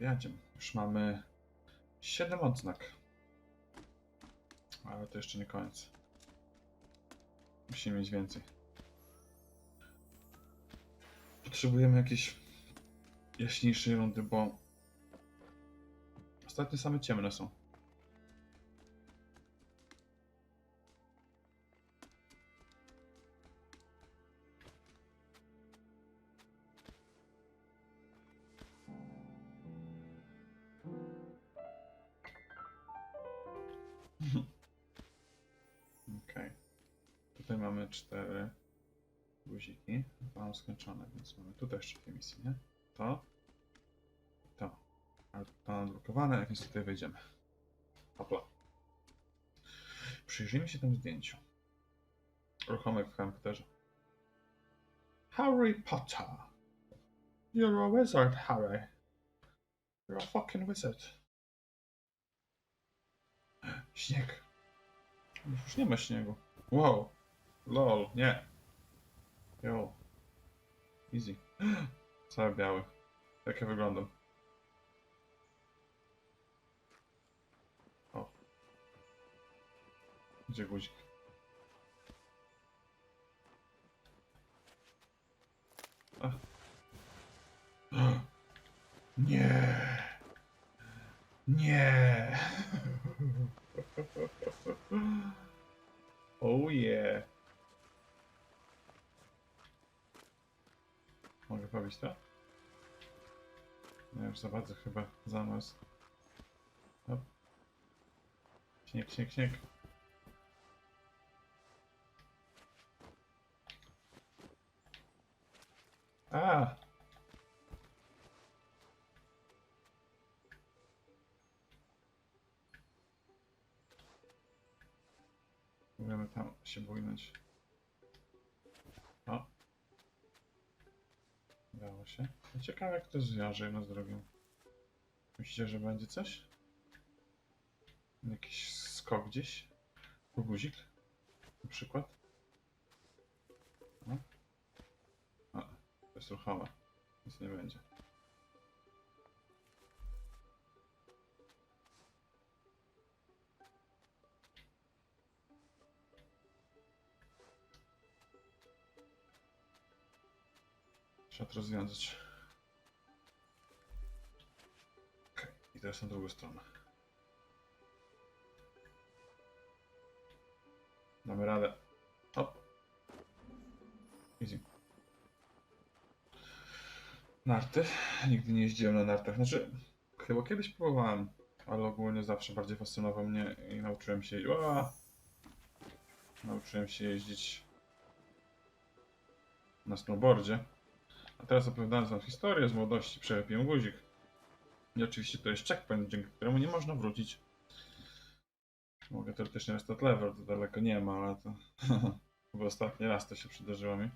Jadziem. Już mamy 7 odznak. Ale to jeszcze nie koniec. Musimy mieć więcej. Potrzebujemy jakiejś jaśniejszej rundy, bo ostatnio same ciemne są. Tutaj mamy cztery guziki. Mam skończone, więc mamy tutaj jeszcze dwie misje, nie? To. To. Ale to jak więc tutaj wejdziemy. Hopla. Przyjrzyjmy się temu zdjęciu. Ruchomek w komputerze. Harry Potter. You're a wizard, Harry. You're a fucking wizard. Śnieg. Już nie ma śniegu. Wow. Lol, nie. Jo. Easy. Cały biały. Jak ja wyglądam? O. Gdzie guzik? Nie. Nie. Oh yeah. Pobić to? No już za bardzo chyba zamysł. Hop. Śnieg, śnieg, śnieg. A! Możemy tam się bójnąć. O. Udało się. No Ciekawe jak to zwiąże jedno z drugim. Myślicie, że będzie coś? Jakiś skok gdzieś? Guzik? Na przykład? O. O, to jest ruchome. Nic nie będzie. Trzeba to rozwiązać. Okej, i teraz na drugą stronę. Damy radę. Hop. Easy. Narty. Nigdy nie jeździłem na nartach. Znaczy, chyba kiedyś próbowałem, ale ogólnie zawsze bardziej fascynował mnie i nauczyłem się. Ua! Nauczyłem się jeździć na snowboardzie. A teraz opowiadając wam historię z młodości, przelepiłem guzik. I oczywiście to jest checkpoint, dzięki któremu nie można wrócić. Mogę teoretycznie restart level, to daleko nie ma, ale to... Chyba ostatni raz to się przydarzyło mi.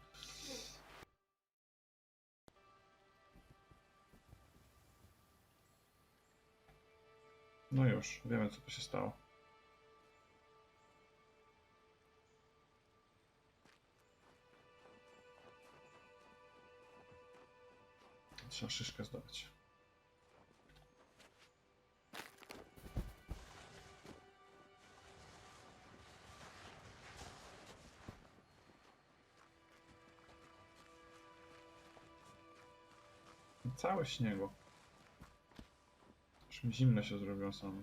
No już, wiemy co tu się stało. Trzeba szyszkę zdobyć. Całe śniegu. Już mi zimno się zrobiło samo.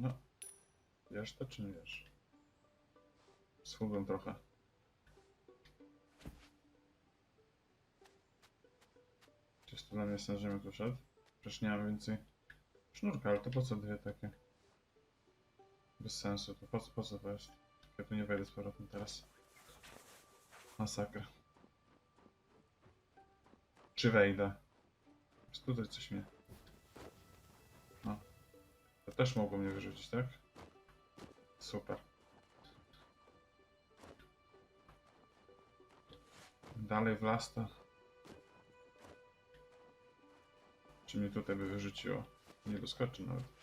No. Wiesz to czy nie wiesz? Schudłem trochę. Czysto dla mnie sens, żebym tu szedł. Przecież nie mam więcej sznurka, ale to po co dwie takie? Bez sensu, to po, co- po co to jest? Ja tu nie wejdę z powrotem teraz. Masakra. Czy wejdę? Jest tutaj coś mnie... Też mogło mnie wyrzucić, tak? Super. dalej w. Czy mnie tutaj by wyrzuciło? Nie doskoczy nawet.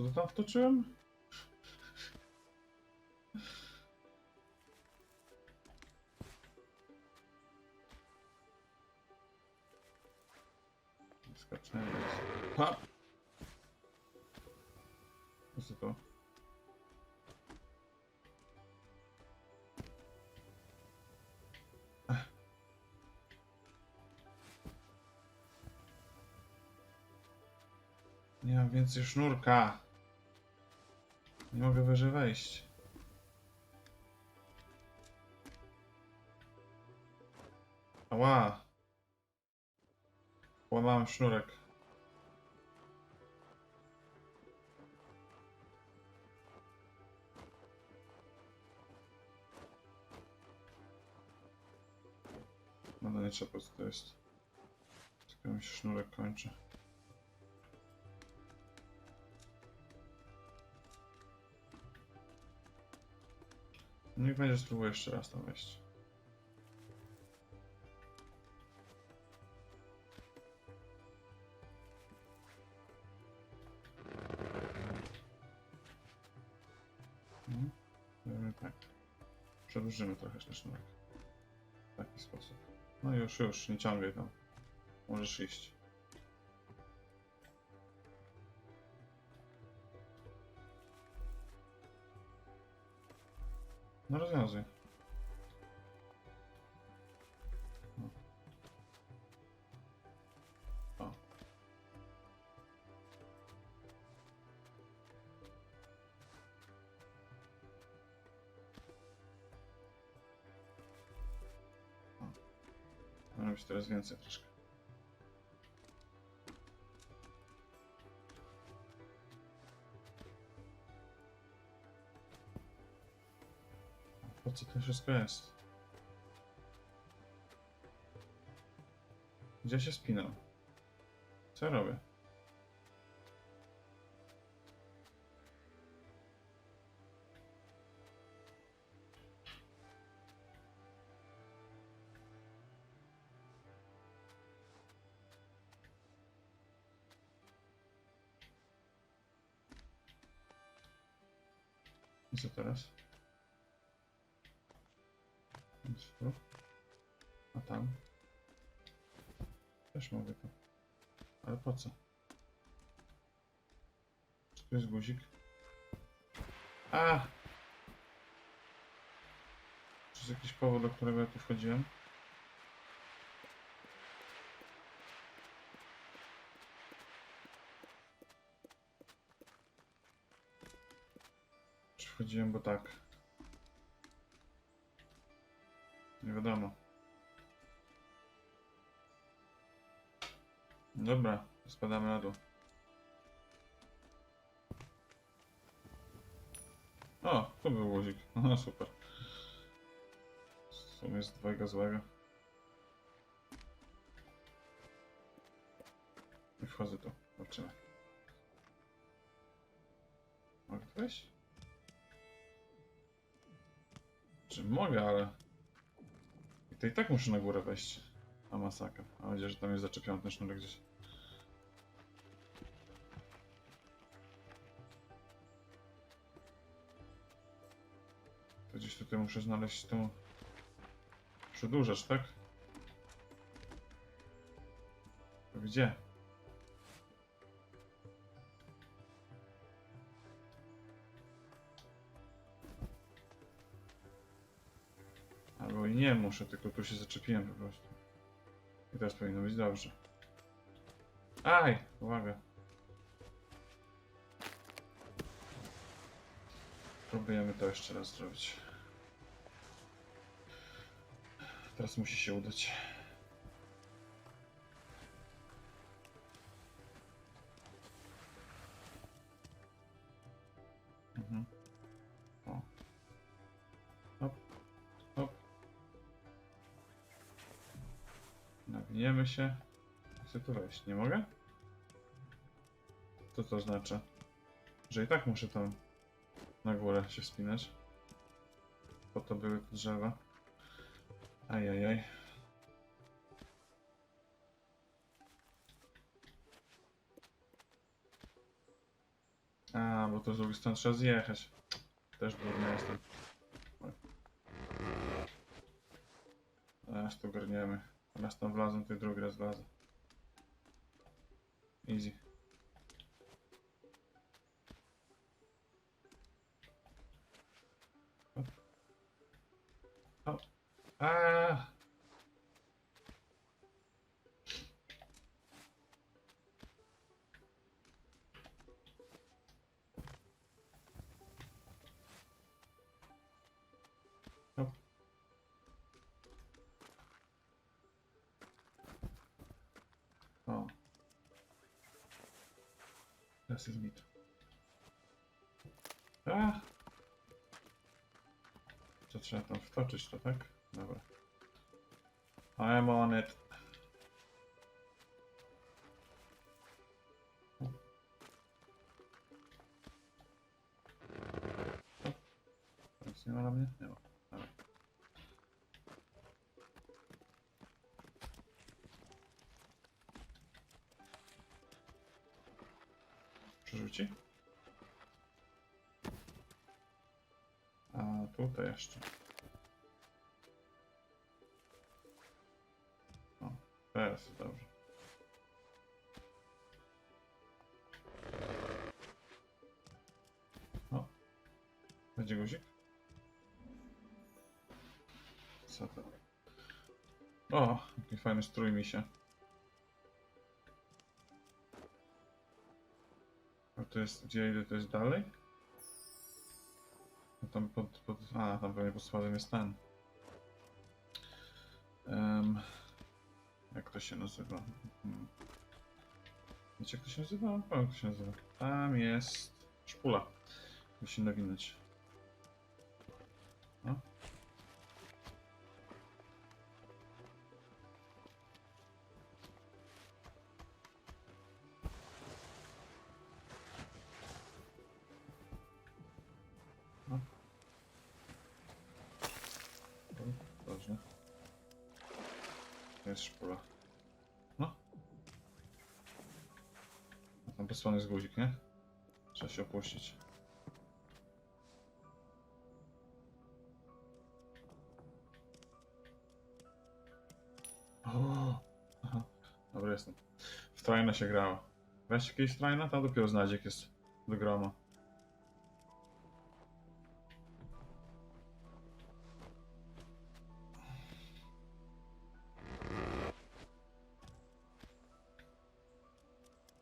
Co to tam wtoczyłem? Skaczemy. Ha! Co to? Nie mam więcej sznurka. Nie mogę wyżej wejść. Ała. Łamałem sznurek. No nie trzeba, co to jest. Tylko mi się sznurek kończy. Niech będzie spróbuję jeszcze raz tam wejść. Mhm. Zrobimy tak. Przedłużymy trochę jeszcze sznurek. W taki sposób. No już, już, nie ciągaj tam. Możesz iść. No rozwiązuj. Teraz więcej troszkę. Po co to wszystko jest? Gdzie się spinał? Co ja robię? I co teraz? Tu. A tam? Też mogę to. Ale po co? Czy jest guzik? A! Czy jest jakiś powód, do którego ja tu wchodziłem? Czy wchodziłem, bo tak? Nie wiadomo. Dobra, spadamy na dół. O, tu był łozik. No super. W sumie jest dwojga złego. I wchodzę tu. Zobaczymy. Mogę wejść? Czy mogę, ale... To i tak muszę na górę wejść. A masakra. Mam nadzieję, że tam jest zaczepiony ten sznurek gdzieś. To gdzieś tutaj muszę znaleźć tą... Przedłużacz, tak? To gdzie? Nie muszę, tylko tu się zaczepiłem po prostu. I teraz powinno być dobrze. Aj! Uwaga. Próbujemy to jeszcze raz zrobić. Teraz musi się udać. Mhm. Nawiniemy się. Chcę tu wejść, nie mogę? Co to znaczy? Że i tak muszę tam na górę się wspinać. Po to były te drzewa. Ajajaj. A, bo to z drugiej strony trzeba zjechać. Też durny jestem. Raz tu garniemy. Raz tam wlazłem, i drugi raz wlazę. Easy. Hop. Hop. Teraz jest mit. A! To trzeba tam wtoczyć to, tak? Dobra. I'm on it. Nic nie ma na mnie? Nie ma. Przerzuci? A tutaj jeszcze. O, teraz dobrze. O, będzie guzik? O, jaki fajny strój mi się. To jest, gdzie idę, to jest dalej? No tam pod, pod, a, tam pewnie pod spodem jest ten. Em, jak to się nazywa? Hmm. Wiecie jak to się nazywa? Wiem jak to się nazywa. Tam jest szpula. Musi nawinąć. No. Stronie jest guzik, nie? Trzeba się opuścić. O! Dobra, jestem. W trajna się grało. Weź jakieś trajna, tam dopiero znajdzie jak jest do groma.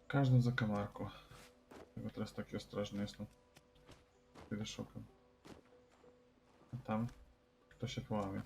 Każdym zakamarku. Dlatego teraz taki ostrożny jestem. Kiedy szukam. A tam to się połamie.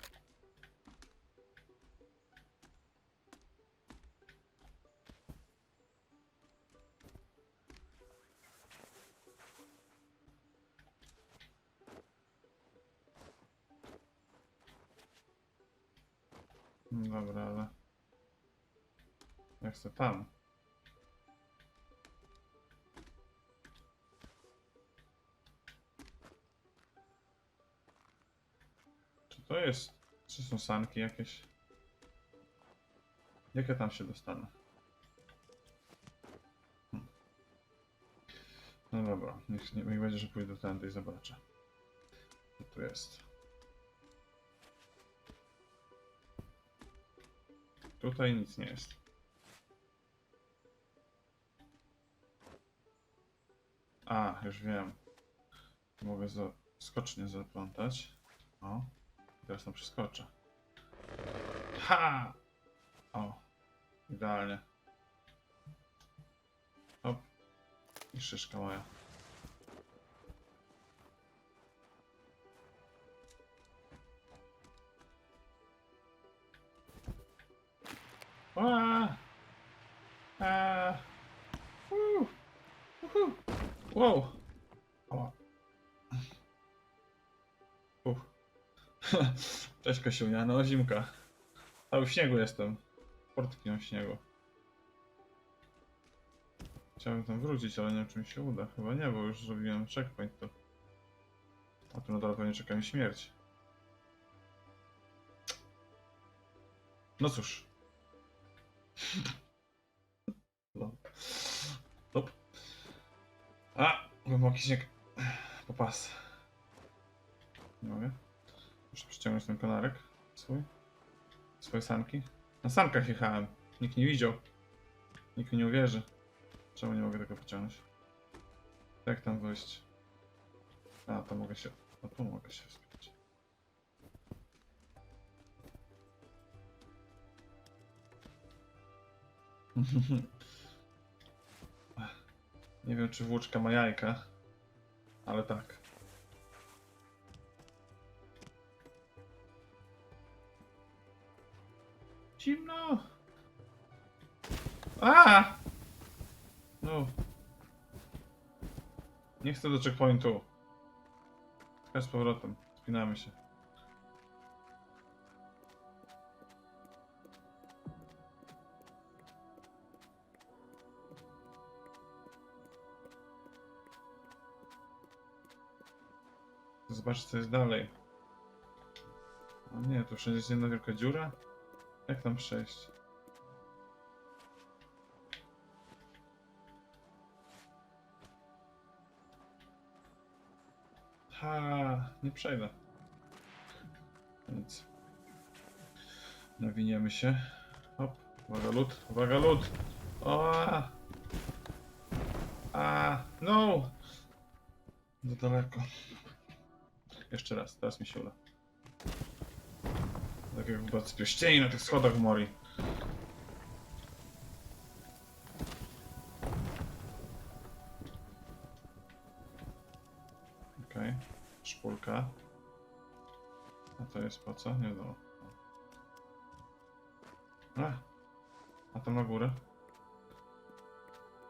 Są sanki jakieś? Jak ja tam się dostanę? Hmm. No dobra, niech, nie, niech będzie, że pójdę tędy i zobaczę. Co tu jest? Tutaj nic nie jest. A, już wiem. Mogę za skocznie zaplątać. O, teraz tam przeskoczę. Ha! O, idealnie. Hop. I szyszka moja. Ua! A! Woo! Woo wow! O. Uff. Cześć Kasiunia, no zimka. Cały w śniegu jestem. Portkiem w śniegu. Chciałbym tam wrócić, ale nie wiem czy mi się uda. Chyba nie, bo już zrobiłem checkpoint to. A tu na dole pewnie czeka mi śmierć. No cóż. No. Hop. A! Głęboki śnieg. Popas. Nie mogę. Muszę przyciągnąć ten konarek swój. Swoje sanki. Na sankach jechałem. Nikt nie widział. Nikt mi nie uwierzy. Czemu nie mogę tego pociągnąć? Jak tam wyjść? A, to mogę się... No tu mogę się wspiąć. Nie wiem, czy włóczka ma jajka, ale tak. Zimno! A! No. Nie chcę do checkpointu. Z powrotem. Spinamy się. Zobacz co jest dalej. O nie, tu wszędzie jest jedna wielka dziura. Jak tam przejść? Ha, nie przejdę. Więc nawiniemy się. Hop, uwaga lód, uwaga lód. O! A, no! Za daleko. Jeszcze raz, teraz mi się uda. Tak jak w pierścieni na tych schodach Mori. Okej, szpulka. A to jest po co? Nie wiadomo. A, a tam na górę?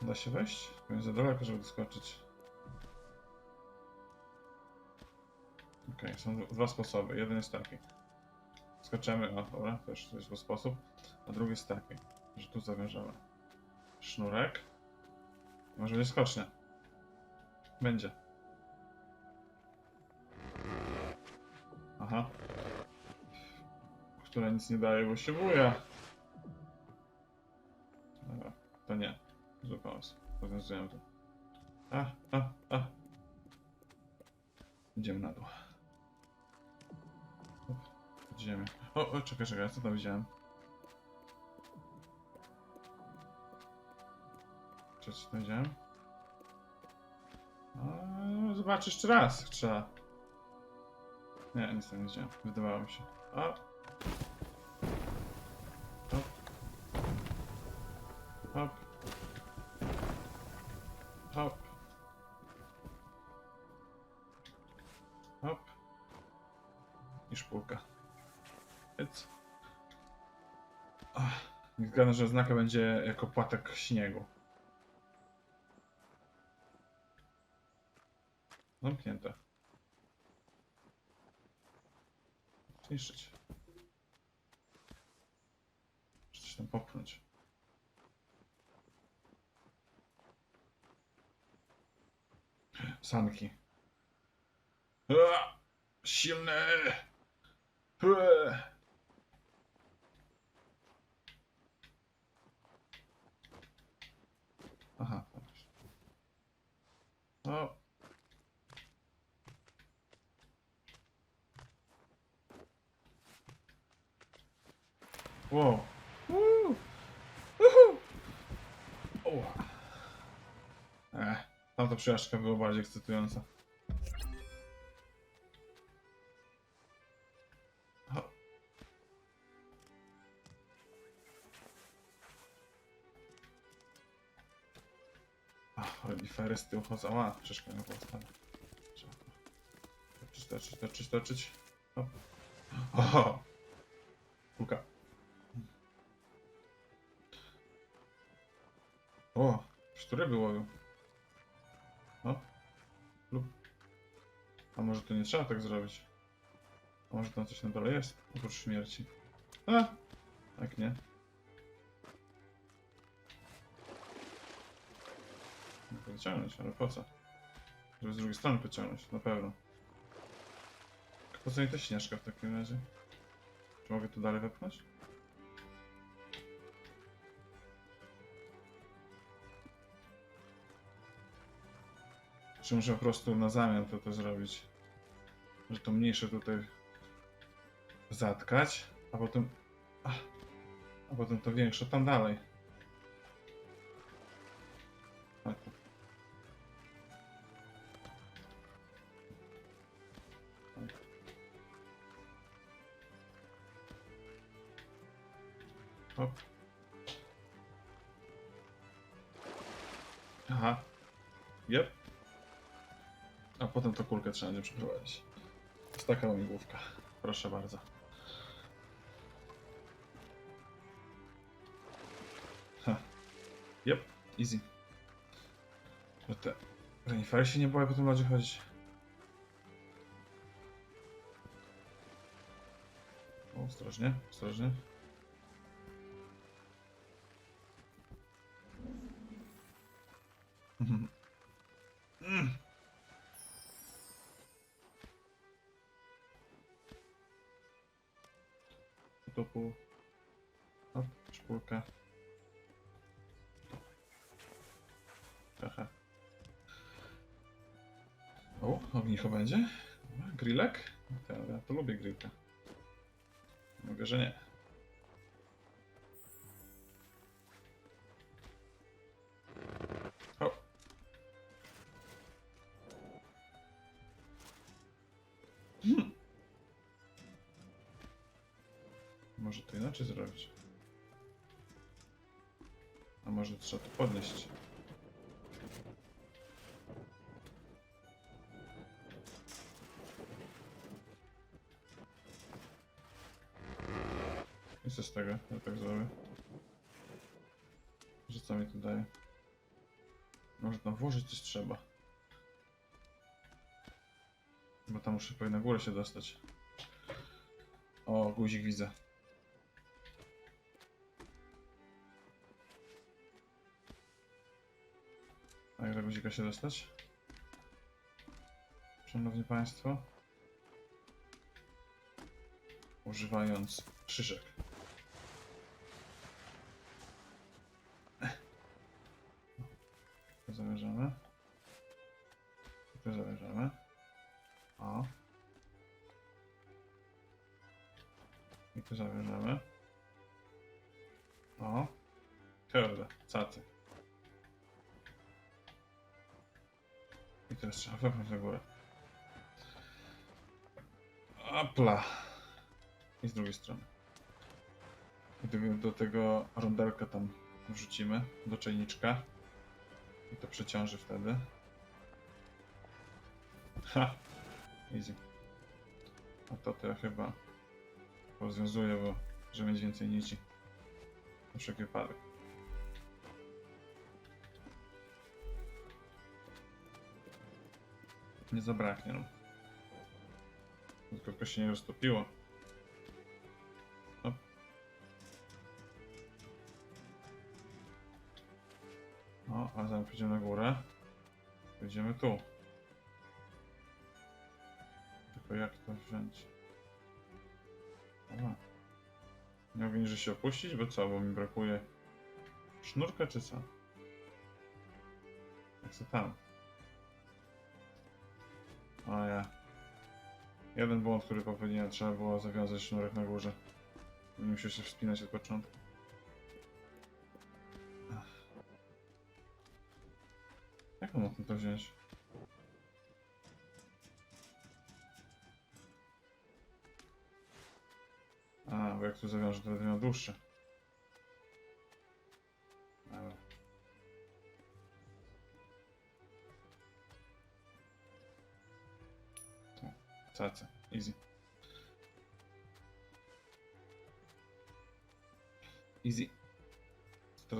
Da się wejść? Jest za daleko, żeby doskoczyć. Okej, są d- dwa sposoby. Jeden jest taki. Skaczemy, o dobra, to jest zły sposób. A drugi jest taki, że tu zawiążemy sznurek. Może będzie skocznia. Będzie. Aha. Która nic nie daje, bo się buja. Dobra, to nie. Zły pomysł. To. A, a, a. Idziemy na dół. Idziemy. O, o, czekaj, czekaj, co tam widziałem? Co co tam widziałem? A, zobacz jeszcze raz, trzeba. Nie, nic tam nie widziałem. Wydawało mi się. O! Hop. Hop. Hop. Hop. I szpulka. Więc. Zgadzam, że znaka będzie jako płatek śniegu. Zamknięte. Zniszczyć. Czy coś tam popchnąć. Sanki. Ua! Silne! Ua! Aha. dobrze. O. Wow. Woo! Woohoo! Oła. Ech, tamta przejażdżka była bardziej ekscytująca. które z tyłu chodzą. A, krzyżka na podstawę. Trzeba toczyć, toczyć, no, toczyć, toczyć. Hop. Oho! Kuka. O, które było? Hop. Lub. A może to nie trzeba tak zrobić? A może tam coś na dole jest? Oprócz śmierci. A! Tak nie. Mogę wyciągnąć, ale po co? Żeby z drugiej strony pociągnąć, na pewno. Po co mi ta śnieżka w takim razie? Czy mogę tu dalej wepchnąć? Czy muszę po prostu na zamian to, to zrobić? Że to mniejsze tutaj zatkać, a potem... A potem to większe tam dalej. Trzeba będzie przeprowadzić. Jest taka łamigłówka. Proszę bardzo. Ha. Jep, easy. Że te renifery się nie boję po tym lodzie chodzić. Ostrożnie, ostrożnie. Mogę, że nie. O. Hmm. Może to inaczej zrobić. A może trzeba to podnieść. Co mi tu daje? Może tam włożyć coś trzeba. Bo tam muszę pewnie na górę się dostać. O, guzik widzę. A jak do guzika się dostać? Szanowni Państwo. Używając szyszek. Wepchnąć na górę. Apla. I z drugiej strony. I do, tego rondelka tam wrzucimy, do czajniczka. I to przeciąży wtedy. Ha! Easy. A to to ja chyba rozwiązuję, bo żeby mieć więcej nici. Na wszelki wypadek. Nie zabraknie, no. Tylko się nie roztopiło. Hop. O, a zanim pójdziemy na górę, pójdziemy tu. Tylko jak to wziąć? Dobra. Nie mogę niżej się opuścić, bo co, bo mi brakuje sznurka czy co? Jak co tam? O ja. Jeden błąd, który popełniłem, trzeba było zawiązać sznurek na górze. Nie musiał się wspinać od początku. Jak mógł to wziąć? A, bo jak tu zawiążę, to będę miał dłuższe.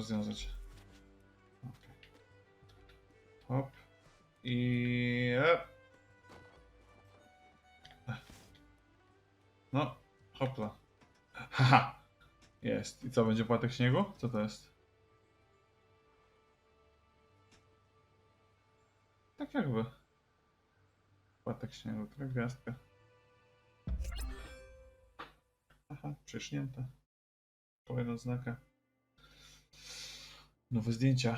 Rozwiązać? Okay. Hop. I... No, hopla. Haha! Jest. I co, będzie płatek śniegu? Co to jest? Tak jakby. Płatek śniegu, taka gwiazdka. Aha, przysznięte. Kolejna znaka. Nowe zdjęcia.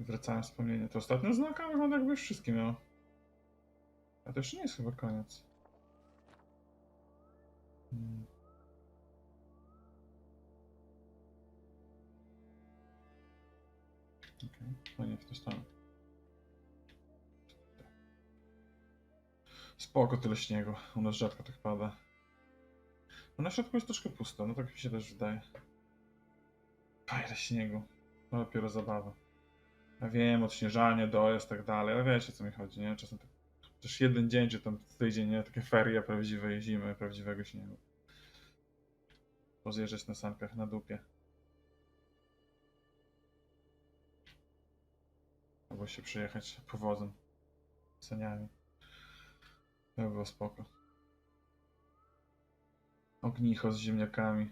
Wracają wspomnienia. To ostatnia znaka? Wygląda jakby już wszystkie miał. A to jeszcze nie jest chyba koniec. Hmm. Okej, no nie w tą stronę. Spoko tyle śniegu. U nas rzadko tak pada. No na środku jest troszkę pusto, no tak mi się też wydaje. Fajne śniegu. To dopiero zabawa. Ja wiem, odśnieżanie, dojazd, tak dalej, ale wiecie co mi chodzi, nie? Czasem tak, też jeden dzień, czy tam tydzień, nie? Takie ferie prawdziwej zimy, prawdziwego śniegu. Pozjeżdżać na sankach na dupie. Albo się przyjechać powozem. Saniami. To by było spoko. Ognicho z ziemniakami.